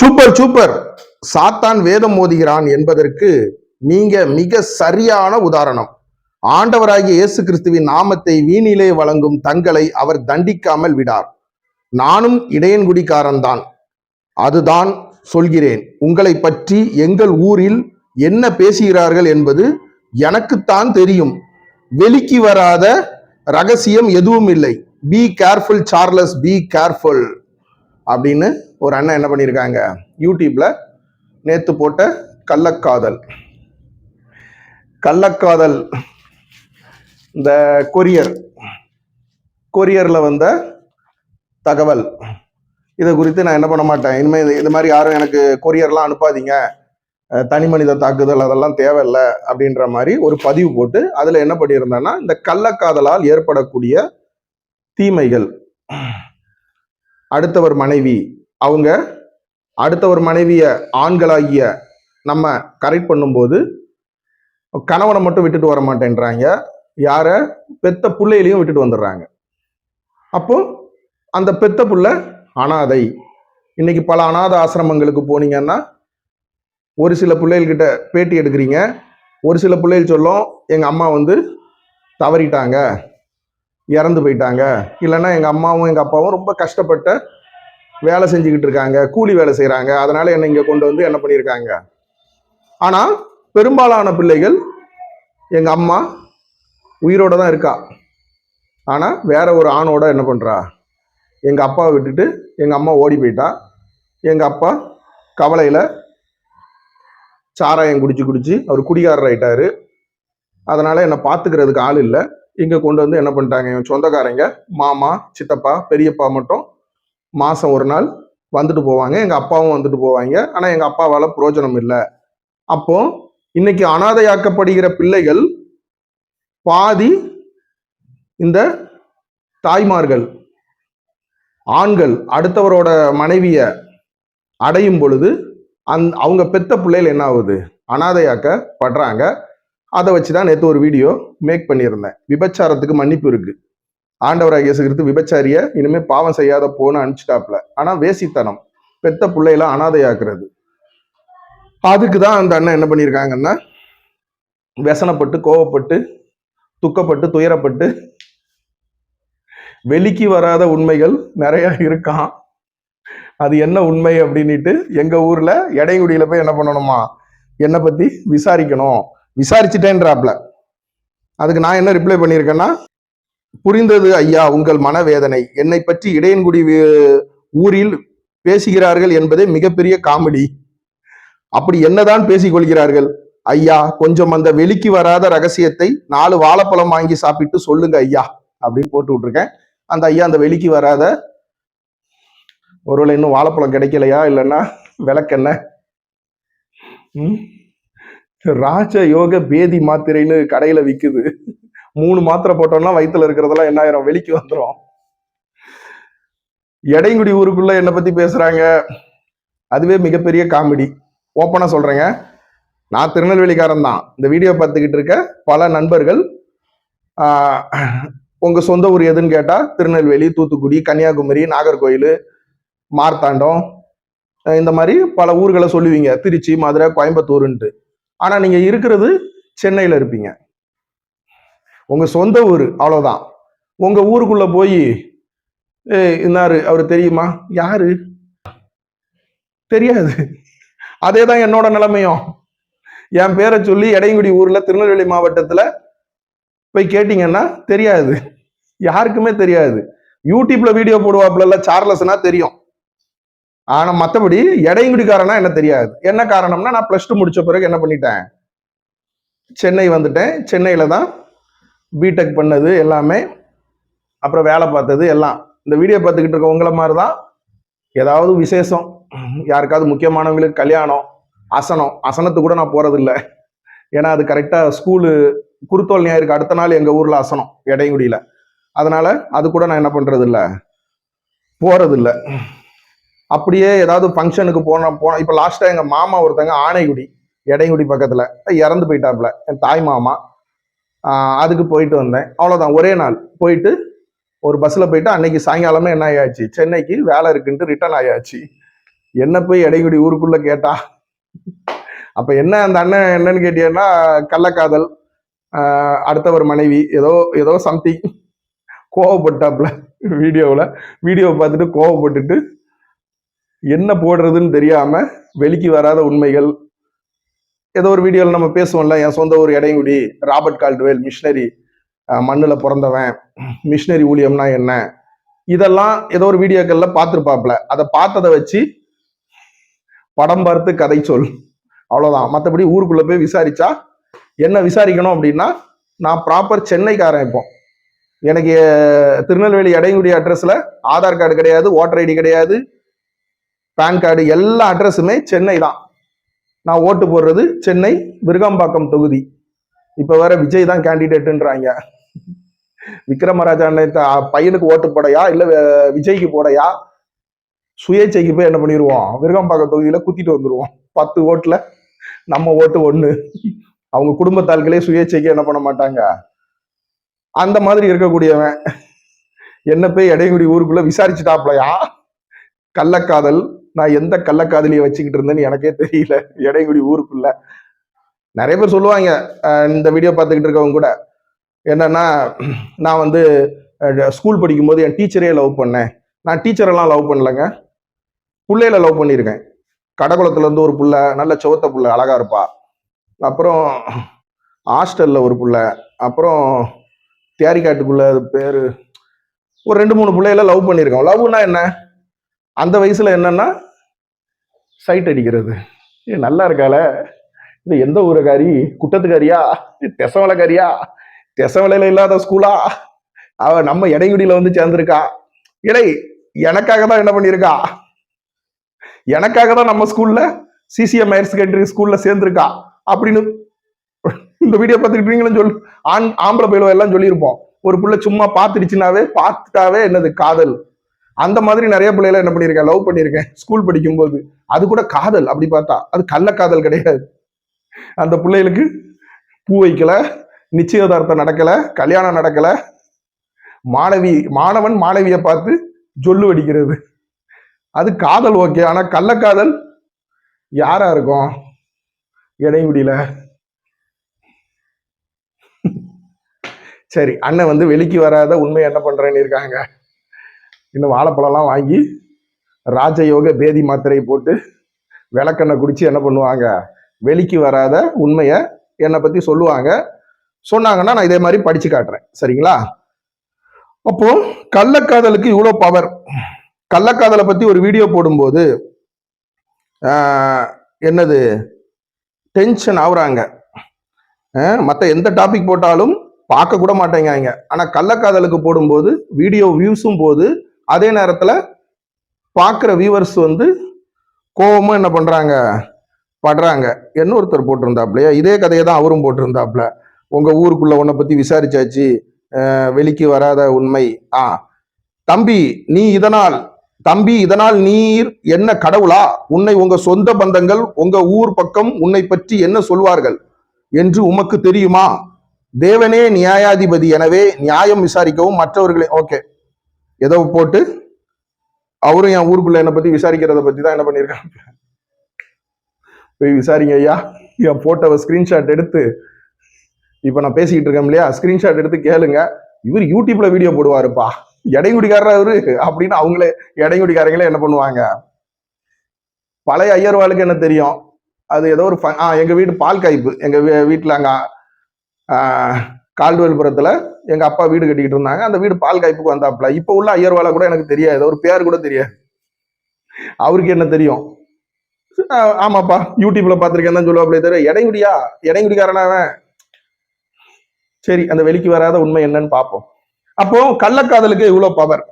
Super super. சாத்தான் வேதம் மோதுகிறான் என்பதற்கு நீங்க மிக சரியான உதாரணம். ஆண்டவராகிய இயேசு கிறிஸ்துவின் நாமத்தை வீணிலே வழங்கும் தங்களை அவர் தண்டிக்காமல் விடார். நானும் இடையன்குடிக்காரன் தான் அதுதான் சொல்கிறேன். உங்களை பற்றி எங்கள் ஊரில் என்ன பேசுகிறார்கள் என்பது எனக்குத்தான் தெரியும். வெளிக்கு வராத ரகசியம் எதுவும் இல்லை. Be careful Charles be careful அப்படின்னு ஒரு அண்ணன் என்ன பண்ணியிருக்காங்க யூடியூப்ல நேத்து போட்ட கள்ளக்காதல். கள்ளக்காதல் இந்த கொரியர் கொரியரில் வந்த தகவல். இதை குறித்து நான் என்ன பண்ண மாட்டேன்? இனிமேல் இது- இது மாதிரி யாரும் எனக்கு கொரியர்லாம் அனுப்பாதீங்க. தனி மனித தாக்குதல் அதெல்லாம் தேவையில்லை அப்படின்ற மாதிரி ஒரு பதிவு போட்டு அதில் என்ன பண்ணியிருந்தேன்னா இந்த கள்ளக்காதலால் ஏற்படக்கூடிய தீமைகள். அடுத்தவர் மனைவி அவங்க அடுத்த ஒரு மனைவியை ஆண்களாகிய நம்ம கரெக்ட் பண்ணும்போது கணவனை மட்டும் விட்டுட்டு வர மாட்டேன்றாங்க. யார? பெத்த பிள்ளையிலையும் விட்டுட்டு வந்துடுறாங்க. அப்போ அந்த பெத்த புள்ள அனாதை. இன்னைக்கு பல அனாதை ஆசிரமங்களுக்கு போனீங்கன்னா ஒரு சில பிள்ளைகள்கிட்ட பேட்டி எடுக்கிறீங்க. ஒரு சில பிள்ளைகள் சொல்லும் எங்கள் அம்மா வந்து தவறிட்டாங்க. இறந்து போயிட்டாங்க. இல்லைன்னா எங்கள் அம்மாவும் எங்கள் அப்பாவும் ரொம்ப கஷ்டப்பட்ட வேலை செஞ்சுக்கிட்டு இருக்காங்க கூலி வேலை செய்கிறாங்க அதனால என்னை இங்கே கொண்டு வந்து என்ன பண்ணியிருக்காங்க? ஆனால் பெரும்பாலான பிள்ளைகள் எங்கள் அம்மா உயிரோட தான் இருக்கா? ஆனால் வேற ஒரு ஆணோட என்ன பண்ணுறா எங்கள் அப்பாவை விட்டுட்டு எங்கள் அம்மா ஓடி போயிட்டா. எங்கள் அப்பா கவலையில் சாராயம் குடிச்சு குடிச்சு அவர் குடிகாரர் ஆயிட்டாரு. அதனால் என்னை பார்த்துக்கிறதுக்கு ஆள் இல்லை. இங்கே கொண்டு வந்து என்ன பண்ணிட்டாங்க? என் சொந்தக்காரங்க மாமா சித்தப்பா பெரியப்பா மட்டும் மாதம் ஒரு நாள் வந்துட்டு போவாங்க. எங்கள் அப்பாவும் வந்துட்டு போவாங்க. ஆனால் எங்கள் அப்பாவால் புரோஜனம் இல்லை. அப்போ இன்னைக்கு அனாதையாக்கப்படுகிற பிள்ளைகள் பாதி இந்த தாய்மார்கள் ஆண்கள் அடுத்தவரோட மனைவிய அடையும் பொழுது அந் அவங்க பெத்த பிள்ளைகள் என்ன ஆகுது? அனாதையாக்கப்படுறாங்க. அதை வச்சு தான் நேற்று ஒரு வீடியோ மேக் பண்ணியிருந்தேன். விபச்சாரத்துக்கு மன்னிப்பு இருக்குது ஆண்டவராக இயேசு கிறிஸ்து விபச்சாரிய இனிமே பாவம் செய்யாத போன்னு அனுப்பிச்சிட்டாப்ல ஆனா வேசித்தனம். பெத்த பிள்ளையெல்லாம் அனாதையாக்குறது. அதுக்கு தான் அந்த அண்ணன் என்ன பண்ணியிருக்காங்கன்னா व्यசனப்பட்டு கோவப்பட்டு துக்கப்பட்டு துயரப்பட்டு வெளிக்கு வராத உண்மைகள் நிறைய இருக்கான். அது என்ன உண்மை அப்படின்ட்டு எங்க ஊர்ல எடைங்குடியில போய் என்ன பண்ணணுமா? என்னை பத்தி விசாரிக்கணும். விசாரிச்சுட்டேன்றாப்ல அதுக்கு நான் என்ன ரிப்ளை பண்ணியிருக்கேன்னா புரிந்தது ஐயா உங்கள் மனவேதனை. என்னை பற்றி இடையன்குடி ஊரில் பேசுகிறார்கள் என்பதே மிகப்பெரிய காமெடி. அப்படி என்னதான் பேசிக் கொள்கிறார்கள்? ஐயா கொஞ்சம் அந்த வெளிக்கு வராத ரகசியத்தை நாலு வாழைப்பழம் வாங்கி சாப்பிட்டு சொல்லுங்க ஐயா அப்படின்னு போட்டு விட்டுருக்கேன். அந்த ஐயா அந்த வெளிக்கு வராத ஒருவேளை இன்னும் வாழைப்பழம் கிடைக்கலையா இல்லைன்னா விளக்கெண்ண ராஜ யோக பேதி மாத்திரைன்னு கடையில விக்குது. மூணு மாத்திரை போட்டோம்னா வயிற்றுல இருக்கிறதெல்லாம் என்ன ஆயிரும்? வெளிக்கு வந்துடும் எடைங்குடி ஊருக்குள்ள என்னை பத்தி பேசுறாங்க. அதுவே மிகப்பெரிய காமெடி. ஓப்பனா சொல்றேங்க. நான் திருநெல்வேலிக்காரன் தான். இந்த வீடியோ பார்த்துக்கிட்டு இருக்க பல நண்பர்கள் உங்க சொந்த ஊர் எதுன்னு கேட்டா திருநெல்வேலி தூத்துக்குடி கன்னியாகுமரி நாகர்கோயில் மார்த்தாண்டம் இந்த மாதிரி பல ஊர்களை சொல்லுவீங்க. திருச்சி மதுரை கோயம்புத்தூருன்ட்டு. ஆனால் நீங்கள் இருக்கிறது சென்னையில் இருப்பீங்க. உங்கள் சொந்த ஊர் அவ்வளோதான் உங்கள் ஊருக்குள்ளே போய் ஏய் இன்னாரு அவர் தெரியுமா? யாரு? தெரியாது. அதே தான் என்னோட நிலைமையும். என் பேரை சொல்லி எடையங்குடி ஊரில் திருநெல்வேலி மாவட்டத்தில் போய் கேட்டிங்கன்னா தெரியாது. யாருக்குமே தெரியாது. யூடியூப்ல வீடியோ போடுவாப்புல சார்லஸ்னா தெரியும். ஆனா மற்றபடி எடையங்குடிக்காரனா என்ன தெரியாது. என்ன காரணம்னா நான் பிளஸ் டூ முடிச்ச பிறகு என்ன பண்ணிட்டேன்? சென்னை வந்துட்டேன். சென்னையில தான் பிடெக் பண்ணது எல்லாமே அப்புறம் வேலை பார்த்தது எல்லாம். இந்த வீடியோ பார்த்துக்கிட்டு இருக்க உங்களை மாதிரி தான் ஏதாவது விசேஷம் யாருக்காவது முக்கியமானவங்களுக்கு கல்யாணம் அசனம் அசனத்துக்கு கூட நான் போகிறதில்ல ஏன்னா அது கரெக்டாக ஸ்கூலு குருத்தோல் ஞாயிறுக்கு அடுத்த நாள் எங்கள் ஊரில் அசனம் எடையங்குடியில் அதனால் அது கூட நான் என்ன பண்ணுறதில்ல போகிறதில்ல அப்படியே ஏதாவது ஃபங்க்ஷனுக்கு போன போன இப்போ லாஸ்ட்டாக எங்கள் மாமா ஒருத்தங்க ஆனைக்குடி எடையங்குடி பக்கத்தில் இறந்து போயிட்டாப்புல என் தாய் மாமா. அதுக்கு போயிட்டு வந்தேன். அவ்வளோதான் ஒரே நாள். போயிட்டு ஒரு பஸ்ஸில் போயிட்டு அன்னைக்கு சாயங்காலமே என்ன ஆயாச்சு? சென்னைக்கு வேலை இருக்குன்ட்டு ரிட்டர்ன் ஆயாச்சு. என்ன போய் இடைக்குடி ஊருக்குள்ளே கேட்டா? அப்போ என்ன அந்த அண்ணன் என்னன்னு கேட்டீங்கன்னா கள்ளக்காதல். அடுத்தவர் மனைவி. ஏதோ ஏதோ சம்திங் கோவப்பட்டாப்புல வீடியோவில். வீடியோவை பார்த்துட்டு கோவப்பட்டுட்டு என்ன போடுறதுன்னு தெரியாமல் வெளிக்கு வராத உண்மைகள் ஏதோ ஒரு வீடியோவில் நம்ம பேசுவோம்ல என் சொந்த ஊர் இடையுடி ராபர்ட் கால்டுவேல் மிஷினரி மண்ணில் பிறந்தவன் மிஷினரி ஊழியம்னா என்ன? இதெல்லாம் ஏதோ ஒரு வீடியோக்கள்ல பார்த்துருப்பாப்ல அதை பார்த்ததை வச்சு படம் பார்த்து கதை சொல். அவ்வளோதான் மற்றபடி ஊருக்குள்ளே போய் விசாரிச்சா என்ன விசாரிக்கணும் அப்படின்னா நான் ப்ராப்பர் சென்னைக்காரன் இப்போ. எனக்கு திருநெல்வேலி இடையுடி அட்ரஸில் ஆதார் கார்டு கிடையாது ஓட்டர் ஐடி கிடையாது பேன் கார்டு எல்லா அட்ரஸுமே சென்னை தான். நான் ஓட்டு போடுறது சென்னை விருகாம்பாக்கம் தொகுதி. இப்போ வேற விஜய் தான் கேண்டிடேட்டுன்றாங்க விக்ரமராஜா பையனுக்கு ஓட்டு போடையா? இல்ல விஜய்க்கு போடையா? சுயேட்சைக்கு போய் என்ன பண்ணிடுவோம் விருகம்பாக்கம் தொகுதியில குத்திட்டு வந்துடுவோம் பத்து ஓட்டுல நம்ம ஓட்டு ஒண்ணு. அவங்க குடும்பத்தாள்களே சுயேட்சைக்கு என்ன பண்ண மாட்டாங்க? அந்த மாதிரி இருக்கக்கூடியவன். என்ன போய் இடையங்குடி ஊருக்குள்ள விசாரிச்சுட்டாப்லையா? கள்ளக்காதல் நான் எந்த கள்ளக்காதலியை வச்சுக்கிட்டு இருந்தேன்னு எனக்கே தெரியல. இடையங்குடி ஊருக்குள்ள. நிறைய பேர் சொல்லுவாங்க இந்த வீடியோ பார்த்துக்கிட்டு இருக்கவங்க கூட. என்னன்னா நான் வந்து ஸ்கூல் படிக்கும்போது என் டீச்சரே லவ் பண்ணேன். நான் டீச்சரெல்லாம் லவ் பண்ணலைங்க. பிள்ளையில லவ் பண்ணியிருக்கேன். கடகுளத்துல இருந்து ஒரு புள்ள நல்ல சுவத்த புள்ள அழகா இருப்பா. அப்புறம் ஹாஸ்டல்ல ஒரு புள்ள. அப்புறம் தேரிக்காட்டுக்குள்ள அது பேரு. ஒரு ரெண்டு மூணு பிள்ளைகள லவ் பண்ணியிருக்கோம். லவ்னா என்ன? அந்த வயசுல என்னன்னா சைட் அடிக்கிறது. ஏ நல்லா இருக்கால இது எந்த ஊரகாரி குட்டத்துக்காரியா? தெசவலைக்காரியா தெசவலையில இல்லாத ஸ்கூலா அவ நம்ம இடைங்குடியில வந்து சேர்ந்திருக்கா? இடை எனக்காக தான் என்ன பண்ணியிருக்கா? எனக்காக தான் நம்ம ஸ்கூல்ல சிசிஎம் ஹையர் செகண்டரி ஸ்கூல்ல சேர்ந்திருக்கா? அப்படின்னு இந்த வீடியோ பார்த்துக்கிட்டீங்களும் சொல் ஆண் ஆம்பளை பயிலோ எல்லாம் சொல்லியிருப்போம். ஒரு புள்ள சும்மா பார்த்துடுச்சுனாவே பார்த்துட்டாவே என்னது காதல். அந்த மாதிரி நிறைய பிள்ளைகளை என்ன பண்ணியிருக்கேன் லவ் பண்ணியிருக்கேன். ஸ்கூல் படிக்கும்போது. அது கூட காதல் அப்படி பார்த்தா. அது கள்ளக்காதல் கிடையாது. அந்த பிள்ளைகளுக்கு பூ வைக்கல நிச்சயதார்த்தம் நடக்கல கல்யாணம் நடக்கல. மாணவி மாணவன் மாணவியை பார்த்து ஜொல்லு அடிக்கிறது. அது காதல் ஓகே ஆனா கள்ளக்காதல் யாரா இருக்கும்? இடைமுடியில சரி அண்ணன் வந்து வெளிக்கு வராத உண்மை என்ன பண்றேன்னு இருக்காங்க. இன்னும் வாழைப்பழம்லாம் வாங்கி ராஜயோக பேதி மாத்திரை போட்டு விளக்கெண்ணெய் குடித்து என்ன பண்ணுவாங்க? வெளிக்கு வராத உண்மையை என்னை பற்றி சொல்லுவாங்க. சொன்னாங்கன்னா நான் இதே மாதிரி படித்து காட்டுறேன். சரிங்களா? அப்போ கள்ளக்காதலுக்கு இவ்வளோ பவர் கள்ளக்காதலை பற்றி ஒரு வீடியோ போடும்போது என்னது? டென்ஷன் ஆகுறாங்க மற்ற எந்த டாபிக் போட்டாலும் பார்க்க கூட மாட்டேங்காங்க ஆனால் கள்ளக்காதலுக்கு போடும்போது வீடியோ வியூஸும் போது அதே நேரத்தில் பார்க்குற வியூவர்ஸ் வந்து கோபமாக என்ன பண்ணுறாங்க படுறாங்க. என்ன ஒருத்தர் போட்டிருந்தாப்லையா இதே கதையை தான் அவரும் போட்டிருந்தாப்ல உங்கள் ஊருக்குள்ள உன்னை பற்றி விசாரிச்சாச்சு. வெளிக்கு வராத உண்மை. ஆ. தம்பி நீ இதனால் தம்பி இதனால் நீர் என்ன கடவுளா? உன்னை உங்க சொந்த பந்தங்கள் உங்க ஊர் பக்கம் உன்னை பற்றி என்ன சொல்வார்கள்? என்று உமக்கு தெரியுமா? தேவனே நியாயாதிபதி. எனவே நியாயம் விசாரிக்கவும் மற்றவர்களை ஓகே. ஏதோ போட்டு அவரும் என் ஊருக்குள்ள என்னை பத்தி விசாரிக்கிறத பத்தி தான் என்ன பண்ணியிருக்காங்க. போய் விசாரிங்க ஐயா. என் போட்டோவை ஸ்கிரீன்ஷாட் எடுத்து இப்போ நான் பேசிக்கிட்டு இருக்கேன் இல்லையா? ஸ்கிரீன்ஷாட் எடுத்து கேளுங்க. இவர் யூடியூப்ல வீடியோ போடுவாருப்பா. இடைங்குடிக்காரர் அவரு அப்படின்னு அவங்களே இடைங்குடிக்காரங்களே என்ன பண்ணுவாங்க? பழைய ஐயர்வாளுக்கு என்ன தெரியும்? அது ஏதோ ஒரு ஃப- ஆ எங்க வீடு பால் காய்ப்பு. எங்க வீ- வீட்டுல அங்க கால்வெல்புரத்துல எங்க அப்பா வீடு கட்டிக்கிட்டு இருந்தாங்க. அந்த வீடு பால் காய்ப்புக்கு வந்தாப்புல. இப்ப உள்ள ஐயர்வாளை கூட எனக்கு தெரியாது. ஒரு பேர் கூட தெரியாது. அவருக்கு என்ன தெரியும்? ஆமாப்பா. யூடியூப்ல பாத்திருக்கேன் தான் சொல்லுவாப்லே தவிர இடைங்குடியா இடைங்குடிக்காரனா அவன்? சரி அந்த வெளிக்கு வராத உண்மை என்னன்னு பார்ப்போம். அப்போ கள்ளக்காதலுக்கு இவ்வளவு பவர்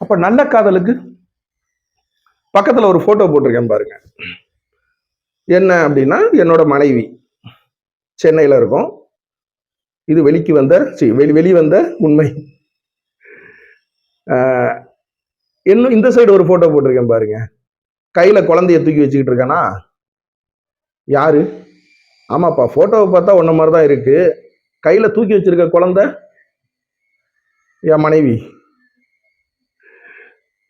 அப்ப நல்ல காதலுக்கு பக்கத்துல ஒரு போட்டோ போட்டிருக்கேன் பாருங்க. என்ன அப்படின்னா என்னோட மனைவி. சென்னையில இருக்கும். இது வெளிக்கு வந்த சி வெளி வெளி வந்த உண்மை. இன்னும் இந்த சைடு ஒரு போட்டோ போட்டிருக்கேன் பாருங்க. கையில குழந்தைய தூக்கி வச்சுக்கிட்டு இருக்கானா? யாரு? ஆமாப்பா போட்டோவை பார்த்தா ஒன்ன மாதிரி தான் இருக்கு. கையில தூக்கி வச்சிருக்க குழந்தை? என் மனைவி.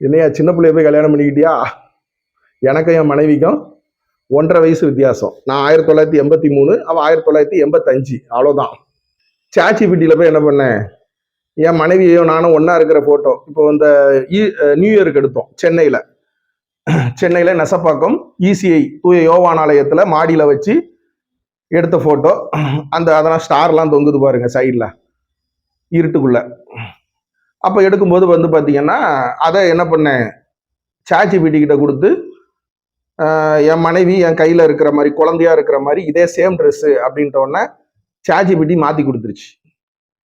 என்னையா சின்ன பிள்ளைய போய் கல்யாணம் பண்ணிக்கிட்டியா? எனக்கும் என் மனைவிக்கும் ஒன்றரை வயசு வித்தியாசம். நான் ஆயிரத்தி தொள்ளாயிரத்தி எண்பத்தி மூணு அவள் ஆயிரத்தி தொள்ளாயிரத்தி எண்பத்தஞ்சு அவ்வளோதான் சாச்சி பிட்டியில் போய் என்ன பண்ணேன் என் மனைவியையும் நானும் ஒன்றா இருக்கிற ஃபோட்டோ இப்போ இந்த நியூ இயருக்கு எடுத்தோம் சென்னையில். சென்னையில் நெசப்பாக்கம் இசிஐ தூய யோவானாலயத்தில் மாடியில் வச்சு எடுத்த ஃபோட்டோ அந்த அதெல்லாம் ஸ்டார்லாம் தொங்குது பாருங்க சைடில் இருட்டுக்குள்ள. அப்போ எடுக்கும்போது வந்து பார்த்தீங்கன்னா அதை என்ன பண்ணேன் சாச்சி பிட்டிக்கிட்ட கொடுத்து என் மனைவி என் கையில் இருக்கிற மாதிரி குழந்தையா இருக்கிற மாதிரி இதே சேம் ட்ரெஸ்ஸு அப்படின்ட்ட உடனே மாத்தி பிட்டி மாற்றி கொடுத்துருச்சு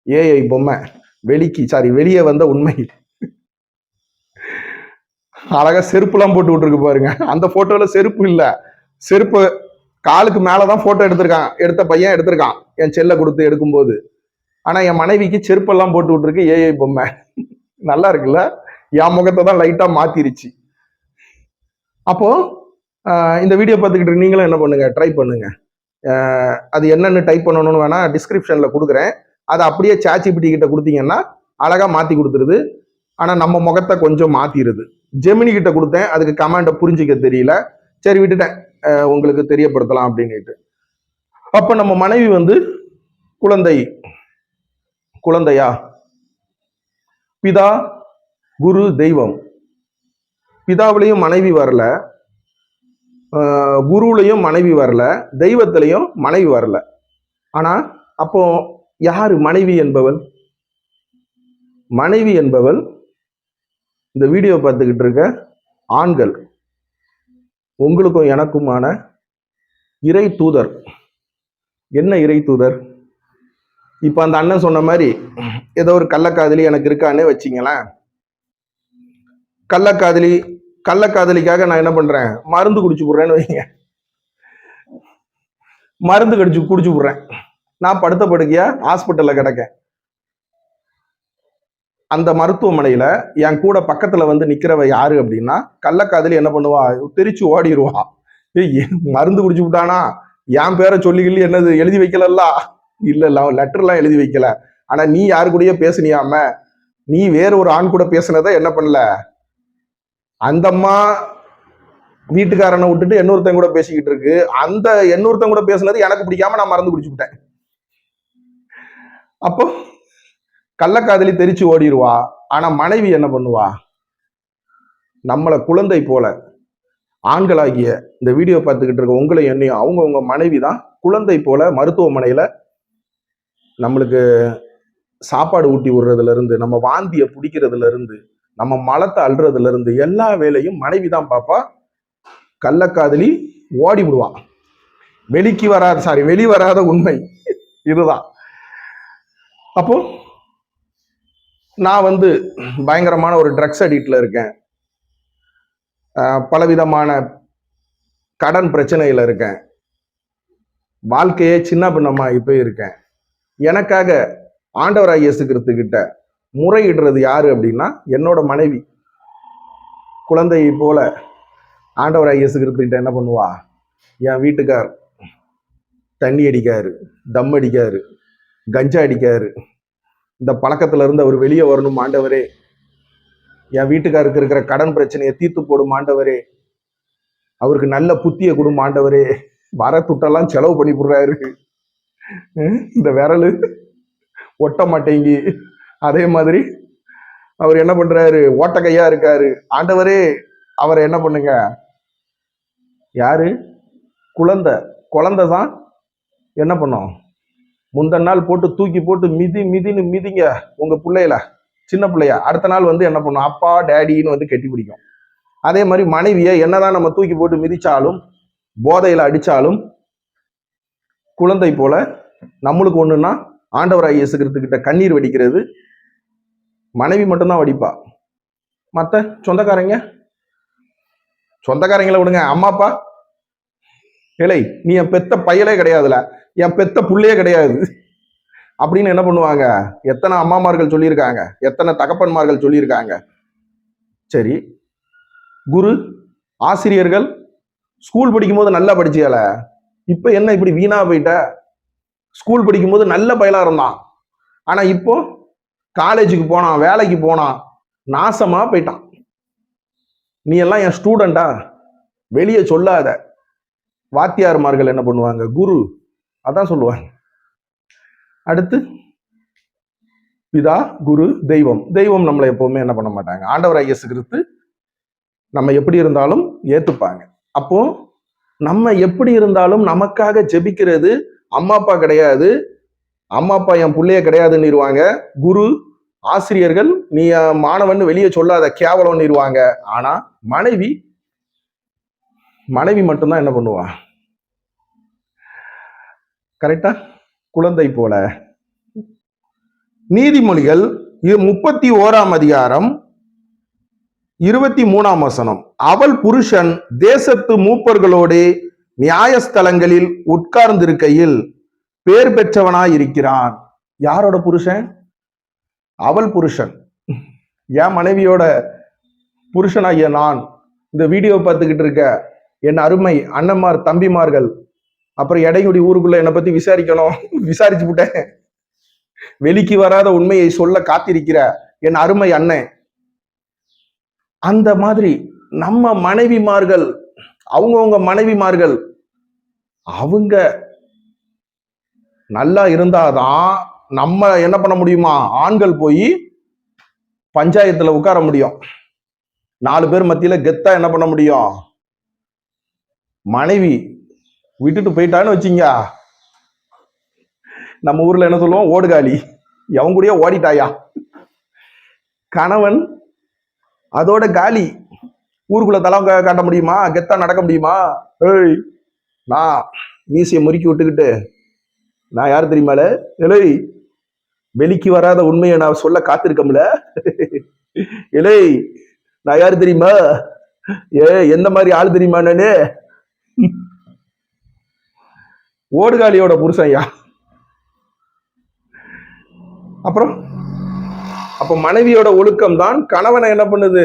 ஏஐ பொம்மை. வெளிக்கு சாரி வெளியே வந்த உண்மை. அழகா செருப்புலாம் போட்டு விட்டுருக்கு பாருங்க. அந்த போட்டோல செருப்பு இல்ல. செருப்பு காலுக்கு மேலதான் போட்டோ எடுத்திருக்கான். எடுத்த பையன் எடுத்திருக்கான். என் செல்ல கொடுத்து எடுக்கும்போது. ஆனா என் மனைவிக்கு செருப்பெல்லாம் போட்டு விட்டுருக்கு ஏஐ பொம்மை. நல்லா இருக்குல்ல? என் முகத்தை தான் லைட்டா மாத்திருச்சு. அப்போ இந்த வீடியோ பார்த்துக்கிட்டு நீங்களும் என்ன பண்ணுங்க? ட்ரை பண்ணுங்க. அது என்னென்னு டைப் பண்ணணும்னு வேணால் டிஸ்கிரிப்ஷனில் கொடுக்குறேன். அதை அப்படியே சாச்சி பிடி கிட்ட கொடுத்தீங்கன்னா அழகாக மாற்றி கொடுத்துருது. ஆனால் நம்ம முகத்தை கொஞ்சம் மாற்றிடுது ஜெமினி கிட்ட கொடுத்தேன். அதுக்கு கமாண்டை புரிஞ்சிக்க தெரியல. சரி விட்டுட்டேன். உங்களுக்கு தெரியப்படுத்தலாம் அப்படின்ட்டு அப்போ நம்ம மனைவி வந்து குழந்தை குழந்தையா? பிதா குரு தெய்வம். பிதாவிலையும் மனைவி வரல. குருவுலையும் மனைவி வரல தெய்வத்திலையும் மனைவி வரல. ஆனா அப்போ யாரு மனைவி என்பவள்? மனைவி என்பவள் இந்த வீடியோ பார்த்துக்கிட்டு இருக்க ஆண்கள். உங்களுக்கும் எனக்குமான இறை தூதர். என்ன இறை தூதர்? இப்போ அந்த அண்ணன் சொன்ன மாதிரி ஏதோ ஒரு கள்ளக்காதலி எனக்கு இருக்கானே வச்சிங்களேன். கள்ளக்காதலி கள்ளக்காதலிக்காக நான் என்ன பண்றேன்? மருந்து குடிச்சு விடுறேன்னு வைங்க. மருந்து கடிச்சு குடிச்சு விடுறேன். நான் படுத்த படுக்கையா? ஹாஸ்பிட்டல்ல கிடக்கேன். அந்த மருத்துவமனையில என் கூட பக்கத்துல வந்து நிக்கிறவ யாரு அப்படின்னா கள்ளக்காதலி என்ன பண்ணுவா? தெரிச்சு ஓடிடுவா ஏய், மருந்து குடிச்சு விட்டானா? என் பேரை சொல்லிக்கிள்ளி என்னது எழுதி வைக்கலல்ல? இல்ல இல்ல லெட்டர்லாம் எழுதி வைக்கல. ஆனா நீ யாரு கூடயோ பேசுனியாம நீ வேற ஒரு ஆண் கூட பேசுனதை என்ன பண்ணல? அந்த அம்மா வீட்டுக்காரனை விட்டுட்டு இன்னொருத்தன் கூட பேசிக்கிட்டு இருக்கு. அந்த இன்னொருத்தன் கூட பேசுனது எனக்கு பிடிக்காம நான் மறந்து குடிச்சு அப்போ கள்ளக்காதலி தெரிச்சு ஓடிடுவா ஆனா மனைவி என்ன பண்ணுவா? நம்மளை குழந்தை போல ஆண்களாகிய இந்த வீடியோ பார்த்துக்கிட்டு இருக்க உங்களை என்னையும் அவங்க உங்க மனைவி தான் குழந்தை போல மருத்துவமனையில நம்மளுக்கு சாப்பாடு ஊட்டி விடுறதுல இருந்து நம்ம வாந்தியை பிடிக்கிறதுல இருந்து நம்ம மலத்தை அல்றதுல இருந்து எல்லா வேலையும் மனைவி தான் பாப்பா. கள்ளக்காதலி ஓடி விடுவா. வெளிக்கு வராத சாரி வெளி வராத உண்மை. இதுதான். அப்போ நான் வந்து பயங்கரமான ஒரு ட்ரக்ஸ் அடிக்ட்ல இருக்கேன். பலவிதமான கடன் பிரச்சனையில இருக்கேன். வாழ்க்கையே சின்ன பின்னமாகி போயிருக்கேன். எனக்காக ஆண்டவராய் இயேசு கிட்ட முறையிடுறது யார் அப்படின்னா என்னோட மனைவி. குழந்தையை போல ஆண்டவர் இயேசு கிறிஸ்து என்ன பண்ணுவா? என் வீட்டுக்கார் தண்ணி அடிக்காரு தம் அடிக்காரு கஞ்சா அடிக்காரு. இந்த பழக்கத்துல இருந்து அவர் வெளியே வரணும் ஆண்டவரே. என் வீட்டுக்காருக்கு இருக்கிற கடன் பிரச்சனையை தீர்த்து போடும் ஆண்டவரே. அவருக்கு நல்ல புத்திய குடும் ஆண்டவரே. வர துட்டெல்லாம் செலவு பண்ணி போடுறாரு. இந்த விரலு ஒட்ட மாட்டேங்கி. அதே மாதிரி அவர் என்ன பண்றாரு ஓட்ட கையா இருக்காரு. ஆண்டவரே அவரை என்ன பண்ணுங்க? யாரு? குழந்தை. குழந்தை தான் என்ன பண்ணோம்? முந்தின நாள் போட்டு தூக்கி போட்டு மிதி மிதின்னு மிதிங்க உங்க பிள்ளையில சின்ன பிள்ளையா. அடுத்த நாள் வந்து என்ன பண்ணும்? அப்பா டேடின்னு வந்து கட்டி பிடிக்கும். அதே மாதிரி மனைவியை என்னதான் நம்ம தூக்கி போட்டு மிதிச்சாலும் போதையில அடிச்சாலும் குழந்தை போல நம்மளுக்கு ஒண்ணுன்னா ஆண்டவராய் இயேசு கிட்ட கண்ணீர் வடிக்கிறது மனைவி மட்டும்தான் வடிப்பா. மற்ற சொந்தக்காரங்க? சொந்தக்காரங்களை விடுங்க. அம்மா அப்பா. இலை நீ என் பெத்த பையலே கிடையாதுல. என் பெத்த புள்ளையே கிடையாது. அப்படின்னு என்ன பண்ணுவாங்க? எத்தனை அம்மாமார்கள் சொல்லியிருக்காங்க. எத்தனை தகப்பன்மார்கள் சொல்லியிருக்காங்க. சரி. குரு ஆசிரியர்கள் ஸ்கூல் படிக்கும்போது நல்லா படிச்சியால? இப்போ என்ன இப்படி வீணா போயிட்ட? ஸ்கூல் படிக்கும்போது நல்ல பயலா இருந்தான் ஆனா இப்போ காலேஜுக்கு போனான் வேலைக்கு போனான் நாசமா போயிட்டான். நீ எல்லாம் என் ஸ்டூடெண்டா வெளியே சொல்லாத. வாத்தியார்மார்கள் என்ன பண்ணுவாங்க? குரு. அதான் சொல்லுவாங்க. அடுத்து பிதா குரு தெய்வம். தெய்வம் நம்மளை எப்பவுமே என்ன பண்ண மாட்டாங்க. ஆண்டவர் ஐயசு கிறிஸ்து நம்ம எப்படி இருந்தாலும் ஏத்துப்பாங்க. அப்போ நம்ம எப்படி இருந்தாலும் நமக்காக ஜெபிக்கிறது அம்மா அப்பா கிடையாது. அம்மா அப்பா என் பிள்ளைய கிடையாதுன்னுருவாங்க. குரு ஆசிரியர்கள் நீ மாணவன் வெளியே சொல்லாத கேவலம்னுருவாங்க ஆனா மனைவி மனைவி மட்டும்தான் என்ன பண்ணுவா? கரெக்டா குழந்தை போல. நீதிமொழிகள் முப்பத்தி ஓராம் அதிகாரம் இருபத்தி மூணாம் வசனம். அவள் புருஷன் தேசத்து மூப்பர்களோடு நியாயஸ்தலங்களில் உட்கார்ந்திருக்கையில் பேர் பெற்றவனாய் இருக்கிறான் யாரோட புருஷன்? அவள் புருஷன். என் மனைவியோட புருஷனாகிய நான் இந்த வீடியோ பார்த்துக்கிட்டு இருக்க என் அருமை அண்ணன்மார் தம்பிமார்கள் அப்புறம் எடையுடி ஊருக்குள்ள என்னை பத்தி விசாரிக்கணும். விசாரிச்சு விட்டேன் வெளிக்கு வராத உண்மையை சொல்ல காத்திருக்கிற என் அருமை அண்ணன் அந்த மாதிரி நம்ம மனைவிமார்கள் அவங்கவுங்க மனைவிமார்கள் அவங்க நல்லா இருந்தாதான் நம்ம என்ன பண்ண முடியுமா? ஆண்கள் போய் பஞ்சாயத்துல உட்கார முடியும். நாலு பேர் மத்தியில கெத்தா என்ன பண்ண முடியும்? மனைவி விட்டுட்டு போயிட்டான்னு வச்சிங்க. நம்ம ஊர்ல என்ன சொல்லுவோம்? ஓடுகாலி. எவன் கூடயே ஓடிட்டாயா? கணவன் அதோட காலி. ஊருக்குள்ள தலம் காட்ட முடியுமா? கெத்தா நடக்க முடியுமா? ஏய் நான் மீசையை முறுக்கி விட்டுக்கிட்டு நான் யார் தெரியுமால இலை வெளிக்கு வராத உண்மையை நான் சொல்ல காத்திருக்கம்ல? இலை நான் யாரு தெரியுமா? ஏ எந்த மாதிரி ஆள் தெரியுமா நானு? ஓடுகாலியோட புருஷன்யா. அப்புறம்? அப்ப மனைவியோட ஒழுக்கம் தான் கணவனை என்ன பண்ணுது?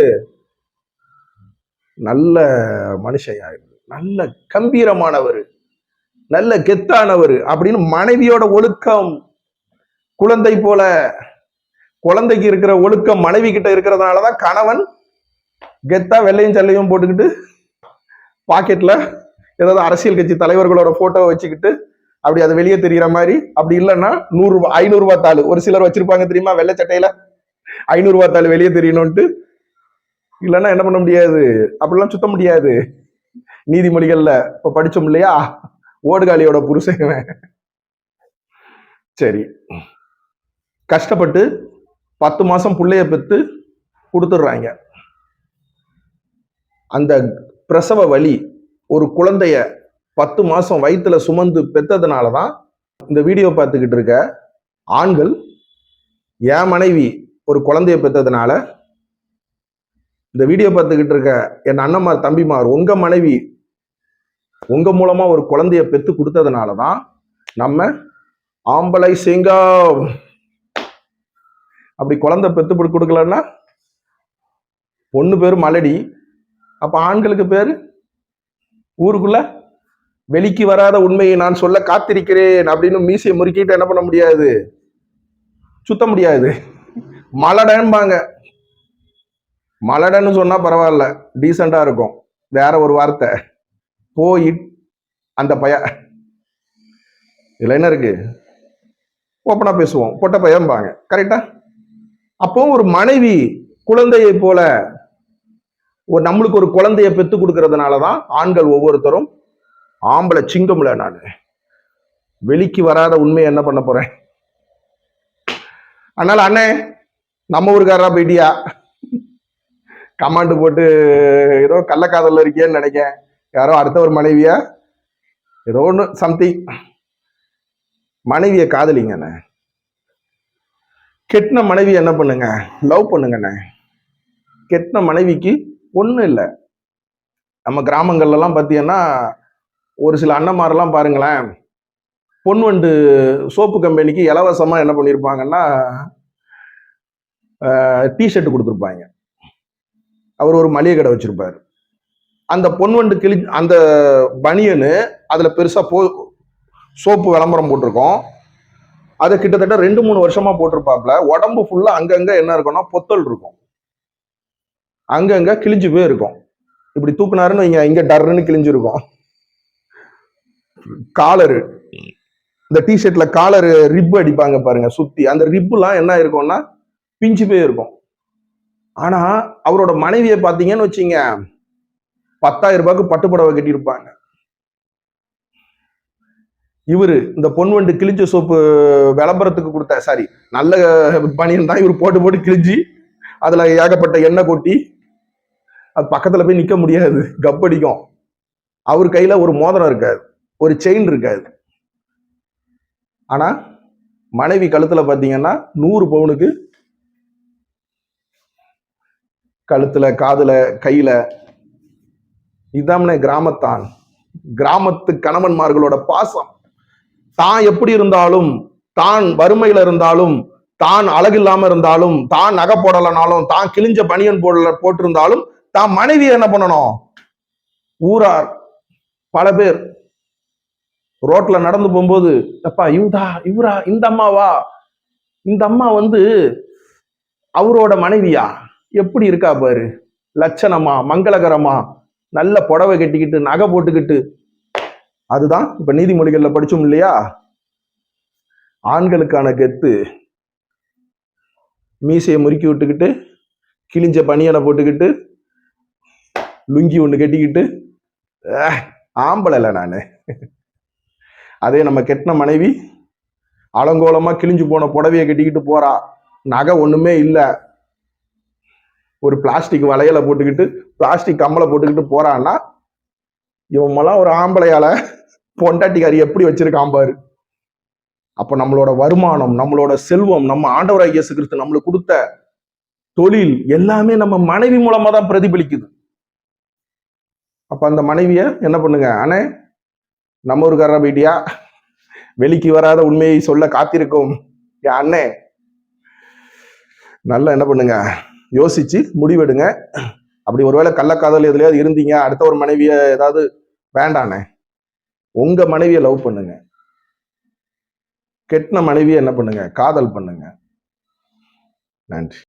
நல்ல மனுஷன் நல்ல கம்பீரமானவர். நல்ல கெத்தானவர் அப்படின்னு மனைவியோட ஒழுக்கம் குழந்தை போல குழந்தைக்கு இருக்கிற ஒழுக்கம் மனைவி கிட்ட இருக்கிறதுனாலதான் கணவன் கெத்தா வெள்ளையும் சல்லையும் போட்டுக்கிட்டு பாக்கெட்ல ஏதாவது அரசியல் கட்சி தலைவர்களோட போட்டோவை வச்சுக்கிட்டு அப்படி அது வெளியே தெரிகிற மாதிரி. அப்படி இல்லைன்னா நூறு ரூபாய் ஐநூறு ரூபாய் தாள். ஒரு சிலர் வச்சிருப்பாங்க தெரியுமா? வெள்ளை சட்டையில ஐநூறு ரூபாய் தாள் வெளியே தெரியணும்ட்டு இல்லைன்னா என்ன பண்ண முடியாது? அப்படிலாம் சுத்த முடியாது. நீதிமொழிகள்ல இப்ப படிச்சோம் இல்லையா? ஓடுகாலியோட புருஷன் சரி. கஷ்டப்பட்டு பத்து மாதம் பிள்ளைய பெற்று கொடுத்துடுறாங்க. அந்த பிரசவ வலி ஒரு குழந்தைய பத்து மாதம் வயிற்றுல சுமந்து பெத்ததுனால தான் இந்த வீடியோ பார்த்துக்கிட்டு இருக்க ஆண்கள் என் மனைவி ஒரு குழந்தைய பெத்ததுனால இந்த வீடியோ பார்த்துக்கிட்டு இருக்க என் அண்ணன்மார் தம்பிமார் உங்கள் மனைவி உங்கள் மூலமாக ஒரு குழந்தைய பெற்று கொடுத்ததுனால தான் நம்ம ஆம்பளை சிங்கம். அப்படி குழந்தை பெத்து போட்டு கொடுக்கலன்னா பொண்ணு பேர் மலடி. அப்ப ஆண்களுக்கு பேர் ஊருக்குள்ள வெளிக்கு வராத உண்மையை நான் சொல்ல காத்திருக்கிறேன் அப்படின்னு மீசையை முறுக்கிட்டு என்ன பண்ண முடியாது? சுத்த முடியாது. மலடன்பாங்க மலடன்னு சொன்னா பரவாயில்ல டீசெண்டா இருக்கும். வேற ஒரு வார்த்தை. போய் அந்த பய இதுல என்ன இருக்கு? ஓப்பனா பேசுவோம். பொட்ட பையன்பாங்க கரெக்டா அப்போ ஒரு மனைவி குழந்தையை போல ஒரு நம்மளுக்கு ஒரு குழந்தைய பெத்து கொடுக்கறதுனால தான் ஆண்கள் ஒவ்வொருத்தரும் ஆம்பளை சிங்கம்ல நான். வெளிக்கு வராத உண்மையை என்ன பண்ண போறேன்? அதனால அண்ணே நம்ம ஊருக்காரா போயிட்டியா? கமாண்டு போட்டு ஏதோ கள்ளக்காதல்ல இருக்கியேன்னு நினைக்கேன். யாரோ அடுத்த ஒரு மனைவியா? ஏதோ ஒன்று சம்திங் மனைவியை காதலிங்கண்ணே கெட்டின மனைவி என்ன பண்ணுங்க? லவ் பண்ணுங்கண்ணே. கெட்டின மனைவிக்கு ஒன்றும் இல்லை. நம்ம கிராமங்கள்லாம் பார்த்தீங்கன்னா ஒரு சில அண்ணன்மாரெல்லாம் பாருங்களேன் பொன் வண்டு சோப்பு கம்பெனிக்கு இலவசமாக என்ன பண்ணியிருப்பாங்கன்னா டிஷர்ட் கொடுத்துருப்பாங்க. அவர் ஒரு மளிகை கடை வச்சிருப்பாரு. அந்த பொன் வண்டு கிளி அந்த பனியனு அதில் பெருசாக போ சோப்பு விளம்பரம் போட்டிருக்கோம். அதை கிட்டத்தட்ட ரெண்டு மூணு வருஷமா போட்டிருப்பாப்ல உடம்பு ஃபுல்லா அங்கங்க என்ன இருக்கும்னா பொத்தல் இருக்கும். அங்கங்க கிழிஞ்சு போய் இருக்கும். இப்படி தூக்குனாருன்னு வைங்க இங்க டர்ன்னு கிழிஞ்சிருக்கும். காலரு. இந்த டிஷர்ட்ல காலரு ரிப் அடிப்பாங்க பாருங்க சுத்தி. அந்த ரிப்புலாம் என்ன இருக்கும்னா பிஞ்சு போய் இருக்கும். ஆனா அவரோட மனைவியை பாத்தீங்கன்னு வச்சீங்க பத்தாயிரம் ரூபாய்க்கு பட்டு புடவை கட்டியிருப்பாங்க. இவர் இந்த பொன் வண்டு கிழிஞ்ச சோப்பு விளம்பரத்துக்கு கொடுத்த சாரி நல்ல பனியன் தான் இவர் போட்டு போட்டு கிழிஞ்சி அதில் ஏகப்பட்ட எண்ணெய் கொட்டி அது பக்கத்தில் போய் நிற்க முடியாது கப்படிக்கும் அவர் கையில் ஒரு மோதிரம் இருக்காது ஒரு செயின் இருக்காது. ஆனால் மனைவி கழுத்தில் பார்த்தீங்கன்னா நூறு பவுனுக்கு கழுத்தில் காதில் கையில் இதாம்னே கிராமத்தான். கிராமத்து கணவன்மார்களோட பாசம். தான் எப்படி இருந்தாலும் தான் வறுமையில இருந்தாலும் தான் அழகில்லாம இருந்தாலும் தான் நகை போடலனாலும் தான் கிழிஞ்ச பனியன் போடல போட்டிருந்தாலும் தான் மனைவி என்ன பண்ணணும்? ஊரார். பல பேர் ரோட்ல நடந்து போகும்போது அப்பா இவதா இவரா இந்த அம்மாவா இந்த அம்மா வந்து அவரோட மனைவியா? எப்படி இருக்கா பாரு? லட்சணமா மங்களகரமா நல்ல புடவை கட்டிக்கிட்டு நகை போட்டுக்கிட்டு அதுதான் இப்ப நீதிமொழிகள்ல படிச்சோம் இல்லையா? ஆண்களுக்கான கெத்து. மீசையை முறுக்கி விட்டுக்கிட்டு கிழிஞ்ச பனியனை போட்டுக்கிட்டு லுங்கி ஒன்று கட்டிக்கிட்டு ஆம்பளைல ஆம்பளை நான். அதே நம்ம கெட்டின மனைவி அலங்கோலமா கிழிஞ்சு போன புடவையை கட்டிக்கிட்டு போறா. நகை ஒண்ணுமே இல்லை. ஒரு பிளாஸ்டிக் வளையலை போட்டுக்கிட்டு பிளாஸ்டிக் கம்மலை போட்டுக்கிட்டு போறான்னா இவமெல்லாம் ஒரு ஆம்பளையால பொண்டாட்டிக்காரி எப்படி வச்சிருக்கான் பாரு. அப்ப நம்மளோட வருமானம் நம்மளோட செல்வம் நம்ம ஆண்டவர் ஐயசு கிறிஸ்து நம்மளுக்கு கொடுத்த தொழில் எல்லாமே நம்ம மனைவி மூலமா தான் பிரதிபலிக்குது. அப்ப அந்த மனைவிய என்ன பண்ணுங்க? அண்ணே நம்ம ஊருக்கார போயிட்டியா? வெளிக்கு வராத உண்மையை சொல்ல காத்திருக்கும். என் அண்ணே. நல்லா என்ன பண்ணுங்க? யோசிச்சு முடிவெடுங்க. அப்படி ஒருவேளை கள்ளக்காதல் எதுலயாவது இருந்தீங்க அடுத்த ஒரு மனைவிய ஏதாவது வேண்டானே உங்க மனைவியை லவ் பண்ணுங்க. கெட்டின மனைவியை என்ன பண்ணுங்க? காதல் பண்ணுங்க. நன்றி.